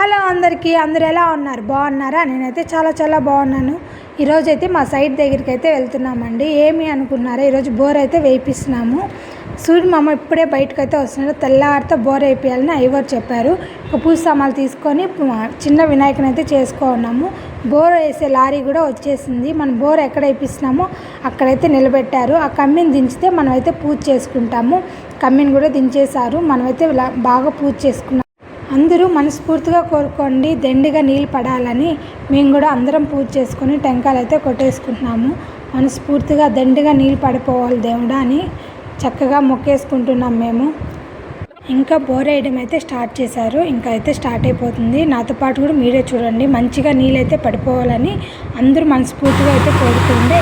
Hello అందరికీ అందరు ఎలా ఉన్నారు? బాగున్నారా? నేనైతే చాలా చాలా బాగున్నాను. ఈరోజైతే మా సైట్ దగ్గరికి అయితే వెళ్తున్నామండి. ఏమి అనుకున్నారా ఈరోజు బోర్ అయితే వేయిస్తున్నాము సూర్య మామ ఇప్పుడే బయటకు అయితే వస్తున్నాడు. తెల్లారితో బోర్ వేయించాలని ఐవర్ చెప్పారు? ఒక పూజ సామాన్లు తీసుకొని చిన్న వినాయకుని అయితే చేసుకున్నాము బోర్ వేసే లారీ కూడా వచ్చేసింది. మనం బోర్ ఎక్కడ వేయిస్తున్నామో అక్కడైతే నిలబెట్టారు. ఆ కమ్మిని దించితే మనమైతే పూజ చేసుకుంటాము. కమ్మిని కూడా దించేశారు. మనమైతే బాగా పూజ చేసుకున్నాం. అందరూ మనస్ఫూర్తిగా కోరుకోండి దండిగా నీళ్ళు పడాలని. మేము కూడా అందరం పూజ చేసుకొని టెంకాయలు అయితే కొట్టేసుకుంటున్నాము. మనస్ఫూర్తిగా దండిగా నీళ్ళు పడిపోవాలి దేవుడా అని చక్కగా మొక్కేసుకుంటున్నాం మేము. ఇంకా బోర్ వేయడం అయితే స్టార్ట్ చేశారు. ఇంకా అయితే స్టార్ట్ అయిపోతుంది. నాతో పాటు కూడా మీరే చూడండి. మంచిగా నీళ్ళు అయితే పడిపోవాలని అందరూ మనస్ఫూర్తిగా అయితే కోరుకుండే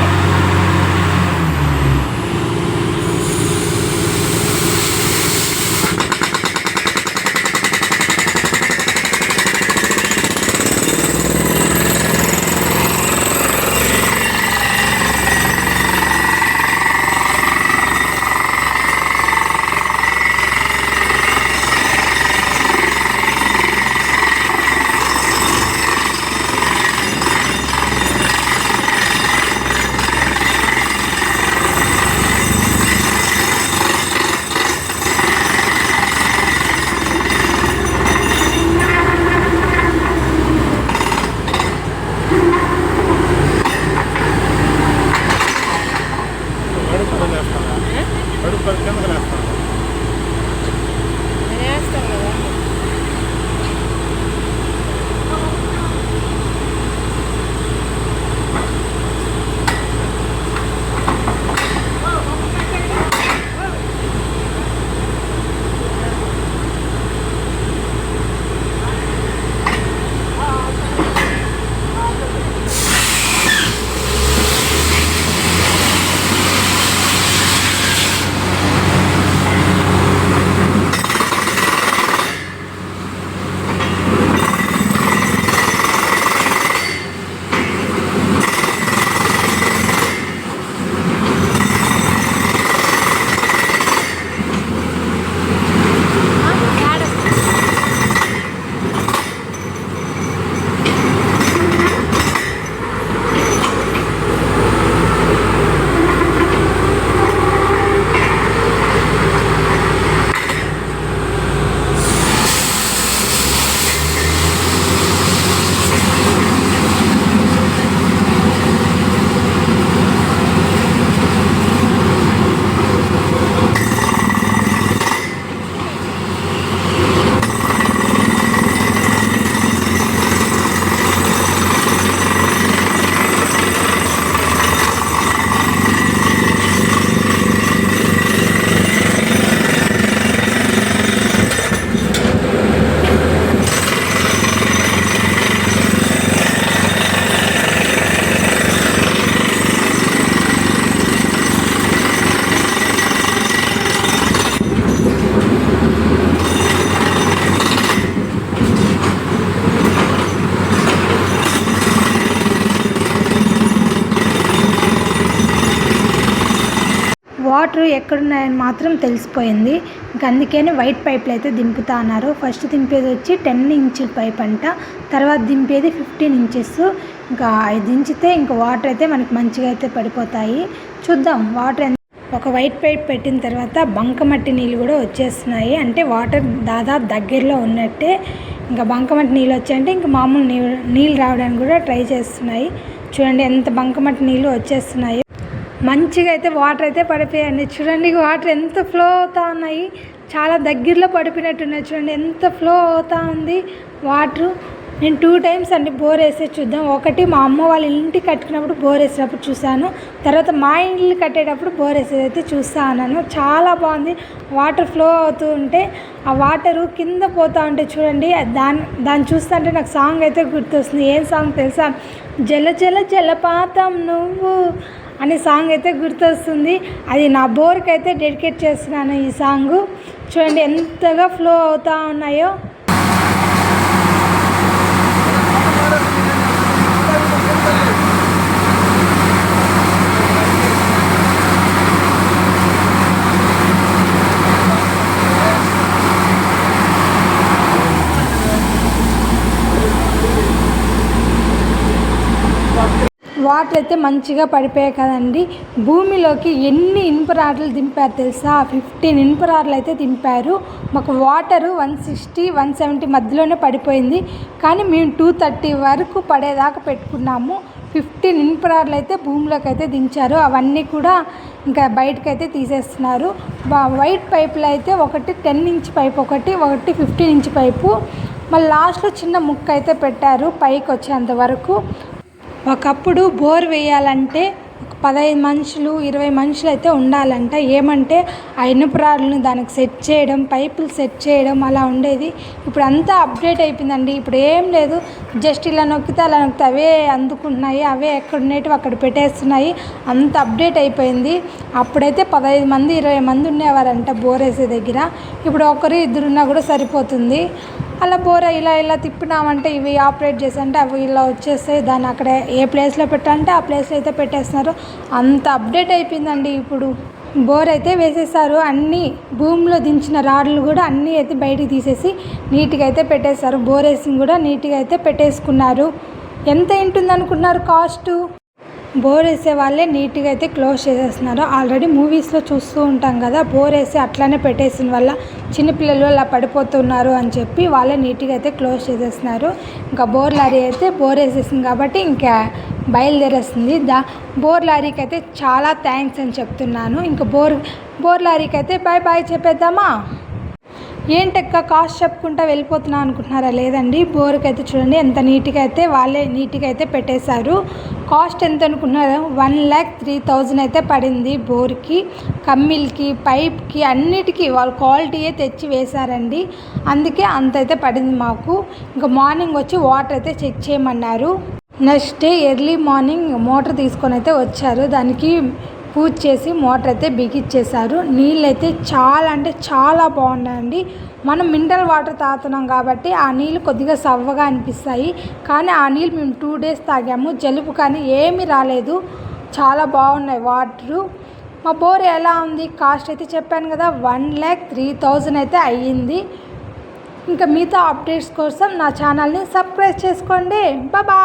ഒരു പ്രതിഷേധത്തിലാണ് వాటర్ ఎక్కడున్నాయని మాత్రం తెలిసిపోయింది. ఇంకా అందుకని వైట్ పైప్లు అయితే దింపుతా అన్నారు. ఫస్ట్ దింపేది వచ్చి టెన్ ఇంచ్ పైప్ అంట. తర్వాత దింపేది ఫిఫ్టీన్ ఇంచెస్. ఇంకా అది దించితే ఇంకా వాటర్ అయితే మనకి మంచిగా అయితే పడిపోతాయి. చూద్దాం వాటర్ ఒక వైట్ పైప్ పెట్టిన తర్వాత బంకమట్టి నీళ్ళు కూడా వచ్చేస్తున్నాయి. అంటే వాటర్ దాదాపు దగ్గరలో ఉన్నట్టే ఇంకా బంకమట్టి నీళ్ళు వచ్చాయంటే ఇంకా మామూలు నీళ్ళు నీళ్ళు రావడానికి కూడా ట్రై చేస్తున్నాయి. చూడండి ఎంత బంకమట్టి నీళ్ళు వచ్చేస్తున్నాయి. మంచిగా అయితే వాటర్ అయితే పడిపోయాయండి. చూడండి వాటర్ ఎంత ఫ్లో అవుతా ఉన్నాయి. చాలా దగ్గరలో పడిపోయినట్టున్నాయి. చూడండి ఎంత ఫ్లో అవుతా ఉంది వాటర్ నేను టూ టైమ్స్ అండి బోర్ వేసే చూద్దాం. ఒకటి మా అమ్మ వాళ్ళ ఇంటికి కట్టుకున్నప్పుడు బోర్ వేసేటప్పుడు చూశాను. తర్వాత మా ఇల్లు కట్టేటప్పుడు బోర్ వేసేది అయితే చూస్తాను చాలా బాగుంది. వాటర్ ఫ్లో అవుతూ ఉంటే ఆ వాటరు కింద పోతూ ఉంటే చూడండి దాన్ని దాన్ని చూస్తుంటే నాకు సాంగ్ అయితే గుర్తొస్తుంది. ఏం సాంగ్ తెలుసా? జల జల జలపాతం నువ్వు అనే సాంగ్ అయితే గుర్తొస్తుంది. అది నా బోర్కి అయితే డెడికేట్ చేస్తున్నాను ఈ సాంగ్. చూడండి ఎంతగా ఫ్లో అవుతూ ఉన్నాయో. వాటర్ అయితే మంచిగా పడిపోయాయి కదండి. భూమిలోకి ఎన్ని ఇనుప రాడ్లు దింపారు తెలుసా? ఫిఫ్టీన్ ఇనుప రాడ్లు అయితే దింపారు. మాకు water one sixty one seventy మధ్యలోనే పడిపోయింది. కానీ మేము టూ థర్టీ వరకు పడేదాకా పెట్టుకున్నాము. ఫిఫ్టీన్ ఇనుప రాడ్లు అయితే భూమిలోకి అయితే దించారు. అవన్నీ కూడా ఇంకా బయటకు అయితే తీసేస్తున్నారు వైట్ పైపులు అయితే ఒకటి టెన్ ఇంచ్ పైప్ ఒకటి ఒకటి ఫిఫ్టీన్ ఇంచ్ పైపు. మళ్ళీ లాస్ట్లో చిన్న ముక్క అయితే పెట్టారు పైకి వచ్చేంత వరకు. ఒకప్పుడు బోర్ వేయాలంటే ఒక పదహైదు మనుషులు ఇరవై మనుషులు అయితే ఉండాలంట. ఏమంటే ఆ ఇనుప రాళ్ళను దానికి సెట్ చేయడం పైపులు సెట్ చేయడం అలా ఉండేది. ఇప్పుడు అంతా అప్డేట్ అయిపోయిందండి. ఇప్పుడు ఏం లేదు. జస్ట్ ఇలా నొక్కితే అలా నొక్కితే అవే అందుకుంటున్నాయి అవే ఎక్కడ ఉండేటివి అక్కడ పెట్టేస్తున్నాయి. అంత అప్డేట్ అయిపోయింది. అప్పుడైతే పదహైదు మంది ఇరవై మంది ఉండేవారంట బోర్ వేసే దగ్గర. ఇప్పుడు ఒకరు ఇద్దరున్నా కూడా సరిపోతుంది. అలా బోర ఇలా ఇలా తిప్పినామంటే ఇవి ఆపరేట్ చేసంటే అవి ఇలా వచ్చేస్తాయి. దాన్ని అక్కడ ఏ ప్లేస్లో పెట్టాలంటే ఆ ప్లేస్లో అయితే పెట్టేస్తున్నారు. అంత అప్డేట్ అయిపోయిందండి ఇప్పుడు. బోర్ అయితే వేసేసారు. అన్నీ భూమిలో దించిన రాడ్లు కూడా అన్నీ అయితే బయటికి తీసేసి నీట్గా అయితే పెట్టేశారు. బోర్ వేసింగ్ కూడా నీట్గా అయితే పెట్టేసుకున్నారు. ఎంత ఉంటుంది అనుకున్నారు కాస్టు? బోర్ వేసే వాళ్ళే నీట్గా అయితే క్లోజ్ చేసేస్తున్నారు. ఆల్రెడీ మూవీస్లో చూస్తూ ఉంటాం కదా బోర్ వేసి అట్లానే పెట్టేసిన వల్ల చిన్నపిల్లలు అలా పడిపోతున్నారు అని చెప్పి వాళ్ళే నీట్గా అయితే క్లోజ్ చేసేస్తున్నారు. ఇంకా బోర్ లారీ అయితే బోర్ వేసేసింది కాబట్టి ఇంకా బయలుదేరేస్తుంది. దా బోర్ లారీకి అయితే చాలా థ్యాంక్స్ అని చెప్తున్నాను. ఇంకా బోర్ బోర్ లారీకి అయితే బాయ్ బాయ్ చెప్పేద్దామా? ఏంటక్క కాస్ట్ చెప్పుకుంటా వెళ్ళిపోతున్నా అనుకుంటున్నారా? లేదండి బోర్కి అయితే చూడండి ఎంత నీట్గా అయితే వాళ్ళే నీట్గా అయితే పెట్టేశారు. కాస్ట్ ఎంత అనుకున్నారో వన్ ల్యాక్ త్రీ థౌజండ్ అయితే పడింది బోర్కి కమ్మిల్కి పైప్కి అన్నిటికీ వాళ్ళు క్వాలిటీయే తెచ్చి వేశారండి. అందుకే అంత అయితే పడింది మాకు. ఇంకా మార్నింగ్ వచ్చి వాటర్ అయితే చెక్ చేయమన్నారు. Next day early morning motor తీసుకొని అయితే వచ్చారు. దానికి పూజ చేసి మోటార్ అయితే బిగిచ్చేశారు నీళ్ళు అయితే చాలా అంటే చాలా బాగున్నాయండి. మనం మినరల్ వాటర్ తాగుతున్నాం కాబట్టి ఆ నీళ్ళు కొద్దిగా సవ్వగా అనిపిస్తాయి. కానీ ఆ నీళ్ళు మేము టూ డేస్ తాగాము. జలుబు కానీ ఏమీ రాలేదు. చాలా బాగున్నాయి వాటరు. మా బోర్ ఎలా ఉంది? కాస్ట్ అయితే చెప్పాను కదా వన్ ల్యాక్ త్రీ థౌజండ్ అయితే అయ్యింది. ఇంకా మిగతా అప్డేట్స్ కోసం నా ఛానల్ని సబ్స్క్రైబ్ చేసుకోండి. బాయ్.